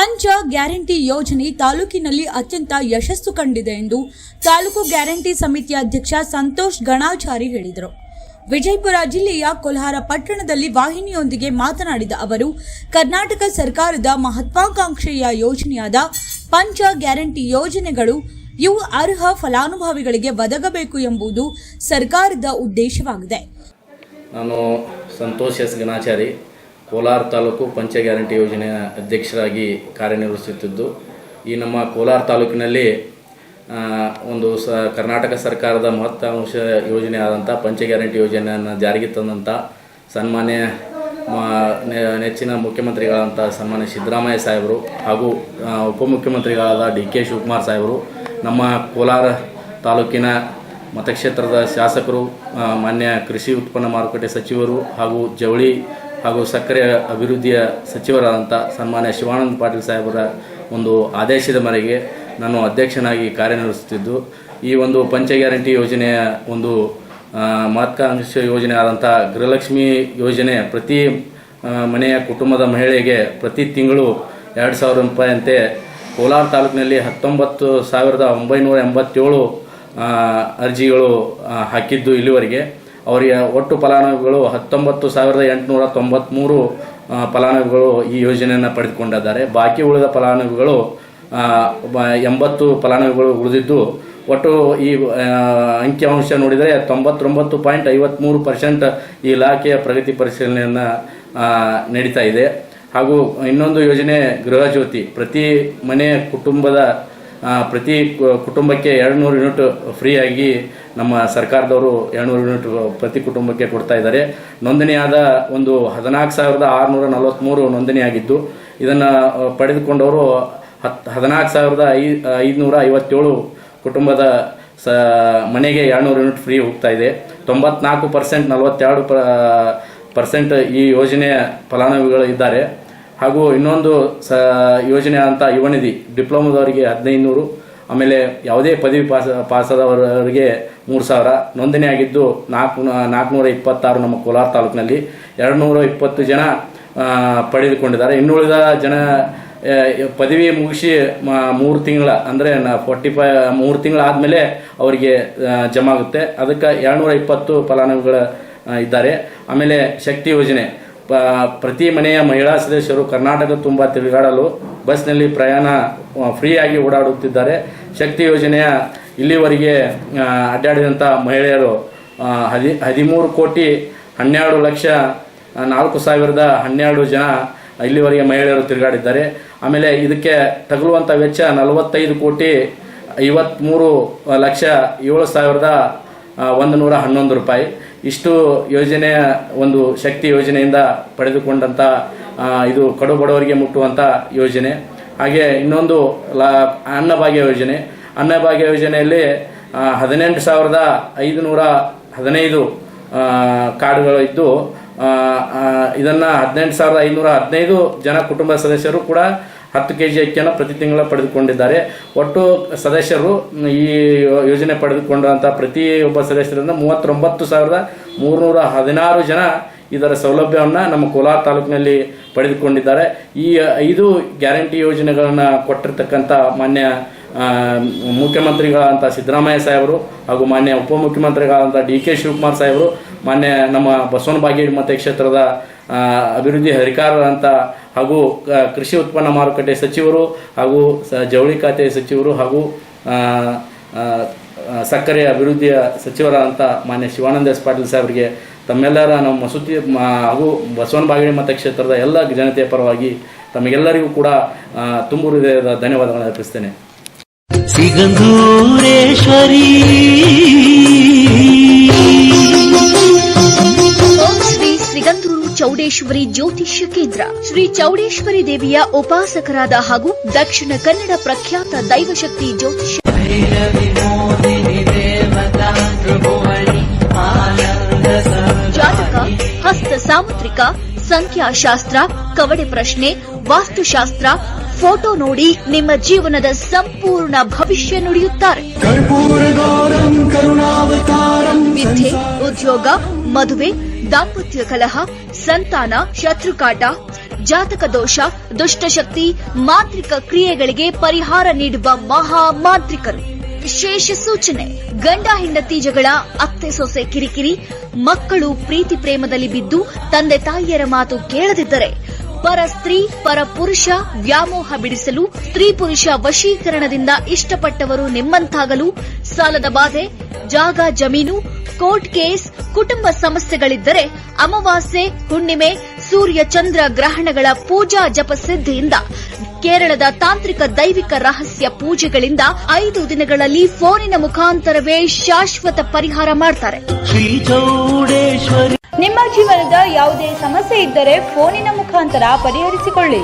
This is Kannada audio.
ಪಂಚ ಗ್ಯಾರಂಟಿ ಯೋಜನೆ ತಾಲೂಕಿನಲ್ಲಿ ಅತ್ಯಂತ ಯಶಸ್ಸು ಕಂಡಿದೆ ಎಂದು ತಾಲೂಕು ಗ್ಯಾರಂಟಿ ಸಮಿತಿಯ ಅಧ್ಯಕ್ಷ ಸಂತೋಷ್ ಗಣಾಚಾರಿ ಹೇಳಿದರು. ವಿಜಯಪುರ ಜಿಲ್ಲೆಯ ಕೊಲ್ಹಾರ ಪಟ್ಟಣದಲ್ಲಿ ವಾಹಿನಿಯೊಂದಿಗೆ ಮಾತನಾಡಿದ ಅವರು, ಕರ್ನಾಟಕ ಸರ್ಕಾರದ ಮಹತ್ವಾಕಾಂಕ್ಷೆಯ ಯೋಜನೆಯಾದ ಪಂಚ ಗ್ಯಾರಂಟಿ ಯೋಜನೆಗಳು ಇವು ಅರ್ಹ ಫಲಾನುಭವಿಗಳಿಗೆ ಒದಗಬೇಕು ಎಂಬುದು ಸರ್ಕಾರದ ಉದ್ದೇಶವಾಗಿದೆ. ನಾನು ಸಂತೋಷ್ ಎಸ್ ಗಣಾಚಾರಿ. ಕೋಲಾರ ತಾಲೂಕು ಪಂಚ ಗ್ಯಾರಂಟಿ ಯೋಜನೆಯ ಅಧ್ಯಕ್ಷರಾಗಿ ಕಾರ್ಯನಿರ್ವಹಿಸುತ್ತಿದ್ದು, ಈ ನಮ್ಮ ಕೋಲಾರ ತಾಲೂಕಿನಲ್ಲಿ ಒಂದು ಸ, ಕರ್ನಾಟಕ ಸರ್ಕಾರದ ಮಹತ್ವಾಂಶ ಯೋಜನೆ ಆದಂಥ ಪಂಚ ಗ್ಯಾರಂಟಿ ಯೋಜನೆಯನ್ನು ಜಾರಿಗೆ ತಂದಂಥ ಸನ್ಮಾನ್ಯ ನೆಚ್ಚಿನ ಮುಖ್ಯಮಂತ್ರಿಗಳಾದಂಥ ಸನ್ಮಾನ್ಯ ಸಿದ್ದರಾಮಯ್ಯ ಸಾಹೇಬರು ಹಾಗೂ ಉಪಮುಖ್ಯಮಂತ್ರಿಗಳಾದ ಡಿ ಕೆ ಶಿವಕುಮಾರ್ ಸಾಹೇಬರು, ನಮ್ಮ ಕೋಲಾರ ತಾಲೂಕಿನ ಮತಕ್ಷೇತ್ರದ ಶಾಸಕರು ಮಾನ್ಯ ಕೃಷಿ ಉತ್ಪನ್ನ ಮಾರುಕಟ್ಟೆ ಸಚಿವರು ಹಾಗೂ ಜವಳಿ ಹಾಗೂ ಸಕ್ಕರೆ ಅಭಿವೃದ್ಧಿಯ ಸಚಿವರಾದಂಥ ಸನ್ಮಾನ್ಯ ಶಿವಾನಂದ ಪಾಟೀಲ್ ಸಾಹೇಬರ ಒಂದು ಆದೇಶದ ಮೇರೆಗೆ ನಾನು ಅಧ್ಯಕ್ಷನಾಗಿ ಕಾರ್ಯನಿರ್ವಹಿಸುತ್ತಿದ್ದು, ಈ ಒಂದು ಪಂಚ ಗ್ಯಾರಂಟಿ ಯೋಜನೆಯ ಒಂದು ಮಹತ್ವಾಕಾಂಕ್ಷ ಯೋಜನೆ ಆದಂಥ ಗೃಹಲಕ್ಷ್ಮಿ ಯೋಜನೆ ಪ್ರತಿ ಮನೆಯ ಕುಟುಂಬದ ಮಹಿಳೆಗೆ ಪ್ರತಿ ತಿಂಗಳು ಎರಡು ಸಾವಿರ ರೂಪಾಯಿಯಂತೆ ಕೋಲಾರ ತಾಲೂಕಿನಲ್ಲಿ ಹತ್ತೊಂಬತ್ತು ಸಾವಿರದ ಒಂಬೈನೂರ ಎಂಬತ್ತೇಳು ಅರ್ಜಿಗಳು ಹಾಕಿದ್ದು ಇಲ್ಲಿವರೆಗೆ. ಅವರಿಗೆ ಒಟ್ಟು ಫಲಾನುಭವಿಗಳು ಹತ್ತೊಂಬತ್ತು ಸಾವಿರದ ಎಂಟುನೂರ ತೊಂಬತ್ತ್ಮೂರು ಫಲಾನುಭವಿಗಳು ಈ ಯೋಜನೆಯನ್ನು ಪಡೆದುಕೊಂಡಿದ್ದಾರೆ. ಬಾಕಿ ಉಳಿದ ಫಲಾನುಭವಿಗಳು ಎಂಬತ್ತು ಫಲಾನುಭವಿಗಳು ಉಳಿದಿದ್ದು, ಒಟ್ಟು ಈ ಅಂಕಿಅಂಶ ನೋಡಿದರೆ ತೊಂಬತ್ತೊಂಬತ್ತು ಪಾಯಿಂಟ್ ಐವತ್ತ್ಮೂರು ಪರ್ಸೆಂಟ್ ಈ ಇಲಾಖೆಯ ಪ್ರಗತಿ ಪರಿಶೀಲನೆಯನ್ನು ನಡೀತಾ ಇದೆ. ಹಾಗೂ ಇನ್ನೊಂದು ಯೋಜನೆ ಗೃಹಜ್ಯೋತಿ ಪ್ರತಿ ಮನೆ ಕುಟುಂಬದ ಪ್ರತಿ ಕುಟುಂಬಕ್ಕೆ ಎರಡು ನೂರು ಯೂನಿಟ್ ಫ್ರೀಯಾಗಿ ನಮ್ಮ ಸರ್ಕಾರದವರು ಎರಡುನೂರು ಯೂನಿಟ್ ಪ್ರತಿ ಕುಟುಂಬಕ್ಕೆ ಕೊಡ್ತಾ ಇದ್ದಾರೆ. ನೋಂದಣಿಯಾದ ಒಂದು ಹದಿನಾಲ್ಕು ಸಾವಿರದ ಆರುನೂರ ನಲವತ್ತ್ಮೂರು ನೋಂದಣಿಯಾಗಿದ್ದು, ಇದನ್ನು ಪಡೆದುಕೊಂಡವರು ಹತ್ತು ಹದಿನಾಲ್ಕು ಸಾವಿರದ ಐ, ಐದುನೂರ ಐವತ್ತೇಳು ಕುಟುಂಬದ ಸ, ಮನೆಗೆ ಎರಡುನೂರು ಯೂನಿಟ್ ಫ್ರೀ ಹೋಗ್ತಾ ಇದೆ. ತೊಂಬತ್ನಾಲ್ಕು ಪರ್ಸೆಂಟ್ ನಲವತ್ತೆರಡು ಪರ್ಸೆಂಟ್ ಈ ಯೋಜನೆಯ ಫಲಾನುಭವಿಗಳು ಇದ್ದಾರೆ. ಹಾಗೂ ಇನ್ನೊಂದು ಸ, ಯೋಜನೆ ಅಂತ ಯುವನಿಧಿ, ಡಿಪ್ಲೊಮಾದವರಿಗೆ ಹದಿನೈದು ನೂರು ಆಮೇಲೆ ಯಾವುದೇ ಪದವಿ ಪಾಸ್, ಪಾಸಾದವರಿಗೆ ಮೂರು ಸಾವಿರ. ನೋಂದಣಿ ಆಗಿದ್ದು ನಾಲ್ಕು, ನಾಲ್ಕುನೂರ ಇಪ್ಪತ್ತಾರು ನಮ್ಮ ಕೋಲಾರ ತಾಲೂಕಿನಲ್ಲಿ. ಎರಡು ನೂರ ಇಪ್ಪತ್ತು ಜನ ಪಡೆದುಕೊಂಡಿದ್ದಾರೆ. ಇನ್ನುಳಿದ ಜನ ಪದವಿ ಮುಗಿಸಿ ಮೂರು ತಿಂಗಳ, ಅಂದರೆ ಫೋರ್ಟಿ ಫೈ ಮೂರು ತಿಂಗಳಾದಮೇಲೆ ಅವರಿಗೆ ಜಮಾ ಆಗುತ್ತೆ ಅದಕ್ಕೆ ಎರಡುನೂರ ಇಪ್ಪತ್ತು ಫಲಾನುಭವಿಗಳು ಇದ್ದಾರೆ. ಆಮೇಲೆ ಶಕ್ತಿ ಯೋಜನೆ. ಪ- ಪ್ರತಿ ಮನೆಯ ಮಹಿಳಾ ಸದಸ್ಯರು ಕರ್ನಾಟಕ ತುಂಬ ತಿರುಗಾಡಲು ಬಸ್ನಲ್ಲಿ ಪ್ರಯಾಣ ಫ್ರೀಯಾಗಿ ಓಡಾಡುತ್ತಿದ್ದಾರೆ. ಶಕ್ತಿ ಯೋಜನೆಯ ಇಲ್ಲಿವರೆಗೆ ಅಡ್ಡಾಡಿದಂಥ ಮಹಿಳೆಯರು ಹದಿ, ಹದಿಮೂರು ಕೋಟಿ ಹನ್ನೆರಡು ಲಕ್ಷ ನಾಲ್ಕು ಸಾವಿರದ ಹನ್ನೆರಡು ಜನ ಇಲ್ಲಿವರೆಗೆ ಮಹಿಳೆಯರು ತಿರುಗಾಡಿದ್ದಾರೆ. ಆಮೇಲೆ ಇದಕ್ಕೆ ತಗುಲುವಂಥ ವೆಚ್ಚ ನಲವತ್ತೈದು ಕೋಟಿ ಐವತ್ತ್ಮೂರು ಲಕ್ಷ ಏಳು ಸಾವಿರದ ಒಂದು ನೂರ ಹನ್ನೊಂದು ರೂಪಾಯಿ. ಇಷ್ಟು ಯೋಜನೆಯ ಒಂದು ಶಕ್ತಿ ಯೋಜನೆಯಿಂದ ಪಡೆದುಕೊಂಡಂಥ ಇದು ಕಡು ಬಡವರಿಗೆ ಮುಟ್ಟುವಂಥ ಯೋಜನೆ. ಹಾಗೆ ಇನ್ನೊಂದು ಲಾ ಅನ್ನಭಾಗ್ಯ ಯೋಜನೆ. ಅನ್ನಭಾಗ್ಯ ಯೋಜನೆಯಲ್ಲಿ ಹದಿನೆಂಟು ಸಾವಿರದ ಐದುನೂರ ಹದಿನೈದು ಕಾರ್ಡ್ಗಳು ಇದ್ದು ಇದನ್ನ ಹದಿನೆಂಟು ಸಾವಿರದ ಐನೂರ ಹದಿನೈದು ಜನ ಕುಟುಂಬ ಸದಸ್ಯರು ಕೂಡ ಹತ್ತು ಕೆ ಜಿ ಅಕ್ಕಿಯನ್ನು ಪ್ರತಿ ತಿಂಗಳ ಪಡೆದುಕೊಂಡಿದ್ದಾರೆ. ಒಟ್ಟು ಸದಸ್ಯರು ಈ ಯೋಜನೆ ಪಡೆದುಕೊಂಡಂಥ ಪ್ರತಿಯೊಬ್ಬ ಸದಸ್ಯರಿಂದ ಮೂವತ್ತೊಂಬತ್ತು ಸಾವಿರದ ಮೂರುನೂರ ಹದಿನಾರು ಜನ ಇದರ ಸೌಲಭ್ಯವನ್ನು ನಮ್ಮ ಕೋಲಾರ ತಾಲೂಕಿನಲ್ಲಿ ಪಡೆದುಕೊಂಡಿದ್ದಾರೆ. ಈ ಐದು ಗ್ಯಾರಂಟಿ ಯೋಜನೆಗಳನ್ನು ಕೊಟ್ಟಿರ್ತಕ್ಕಂಥ ಮಾನ್ಯ ಮುಖ್ಯಮಂತ್ರಿಗಳಾದಂಥ ಸಿದ್ದರಾಮಯ್ಯ ಸಾಹೇಬರು ಹಾಗೂ ಮಾನ್ಯ ಉಪಮುಖ್ಯಮಂತ್ರಿಗಳಾದಂಥ ಡಿ ಕೆ ಶಿವಕುಮಾರ್ ಸಾಹೇಬರು, ಮಾನ್ಯ ನಮ್ಮ ಬಸವನ ಬಾಗೇಡಿ ಮತಕ್ಷೇತ್ರದ ಕ್ಷೇತ್ರದ ಅಭಿವೃದ್ಧಿ ಹರಿಕಾರರಂಥ ಹಾಗೂ ಕೃಷಿ ಉತ್ಪನ್ನ ಮಾರುಕಟ್ಟೆ ಸಚಿವರು ಹಾಗೂ ಸ, ಜವಳಿ ಖಾತೆ ಸಚಿವರು ಹಾಗೂ ಸಕ್ಕರೆ ಅಭಿವೃದ್ಧಿಯ ಸಚಿವರಾದಂಥ ಮಾನ್ಯ ಶಿವಾನಂದ ಎಸ್ ಪಾಟೀಲ್ ಸಾಹೇಬರಿಗೆ ತಮ್ಮೆಲ್ಲರ ನಮ್ಮ ಮಸೂತಿ ಹಾಗೂ ಬಸವನ ಬಾಗಿಣಿ ಮತಕ್ಷೇತ್ರದ ಎಲ್ಲ ಜನತೆಯ ಪರವಾಗಿ ತಮಗೆಲ್ಲರಿಗೂ ಕೂಡ ತುಂಬು ಹೃದಯದ ಧನ್ಯವಾದಗಳನ್ನು ಅರ್ಪಿಸ್ತೇನೆ. ಸಿಗಂಧೂರೇಶ್ವರಿ. ಶ್ರೀ ಸಿಗಂದೂರು ಚೌಡೇಶ್ವರಿ ಜ್ಯೋತಿಷ್ಯ ಕೇಂದ್ರ. ಶ್ರೀ ಚೌಡೇಶ್ವರಿ ದೇವಿಯ ಉಪಾಸಕರಾದ ಹಾಗೂ ದಕ್ಷಿಣ ಕನ್ನಡ ಪ್ರಖ್ಯಾತ ದೈವಶಕ್ತಿ ಜ್ಯೋತಿಷ್ಯ ಜಾತಕ ಹಸ್ತ ಸಾಮುದ್ರಿಕ ಸಂಖ್ಯಾಶಾಸ್ತ್ರ ಕವಡೆ ಪ್ರಶ್ನೆ ವಾಸ್ತುಶಾಸ್ತ್ರ ಫೋಟೋ ನೋಡಿ ನಿಮ್ಮ ಜೀವನದ ಸಂಪೂರ್ಣ ಭವಿಷ್ಯ ನುಡಿಯುತ್ತಾರೆ. ವಿದ್ಯೆ ಉದ್ಯೋಗ ಮದುವೆ ದಾಂಪತ್ಯ ಕಲಹ ಸಂತಾನ ಶತ್ರುಕಾಟ ಜಾತಕ ದೋಷ ದುಷ್ಟಶಕ್ತಿ ಮಾಂತ್ರಿಕ ಕ್ರಿಯೆಗಳಿಗೆ ಪರಿಹಾರ ನೀಡುವ ಮಹಾ ಮಾಂತ್ರಿಕರು ವಿಶೇಷ ಸೂಚನೆ. ಗಂಡ ಹೆಂಡತಿ ಜಗಳ, ಅತ್ತೆ ಸೊಸೆ ಕಿರಿಕಿರಿ, ಮಕ್ಕಳು ಪ್ರೀತಿ ಪ್ರೇಮದಲ್ಲಿ ಬಿದ್ದು ತಂದೆ ತಾಯಿಯರ ಮಾತು ಕೇಳದಿದ್ದರೆ ಪರ ಸ್ತ್ರೀ, ಪರ ಪುರುಷ ವ್ಯಾಮೋಹ ಬಿಡಿಸಲು ಸ್ತ್ರೀ ಪುರುಷ ವಶೀಕರಣದಿಂದ ಇಷ್ಟಪಟ್ಟವರು ನಿಮ್ಮಂತಾಗಲು ಸಾಲದ ಬಾಧೆ, ಜಾಗ, ಜಮೀನು, ಕೋರ್ಟ್ ಕೇಸ್, ಕುಟುಂಬ ಸಮಸ್ಯೆಗಳಿದ್ದರೆ ಅಮಾವಾಸ್ಯೆ, ಹುಣ್ಣಿಮೆ, ಸೂರ್ಯ ಚಂದ್ರ ಗ್ರಹಣಗಳ ಪೂಜಾ ಜಪ ಸಿದ್ಧಿಯಿಂದ ಕೇರಳದ ತಾಂತ್ರಿಕ ದೈವಿಕ ರಹಸ್ಯ ಪೂಜೆಗಳಿಂದ ಐದು ದಿನಗಳಲ್ಲಿ ಫೋನಿನ ಮುಖಾಂತರವೇ ಶಾಶ್ವತ ಪರಿಹಾರ ಮಾಡ್ತಾರೆ. ಶ್ರೀ ಚೌಡೇಶ್ವರಿ ನಿಮ್ಮ ಜೀವನದ ಯಾವುದೇ ಸಮಸ್ಯೆ ಇದ್ದರೆ ಫೋನಿನ ಮುಖಾಂತರ ಪರಿಹರಿಸಿಕೊಳ್ಳಿ.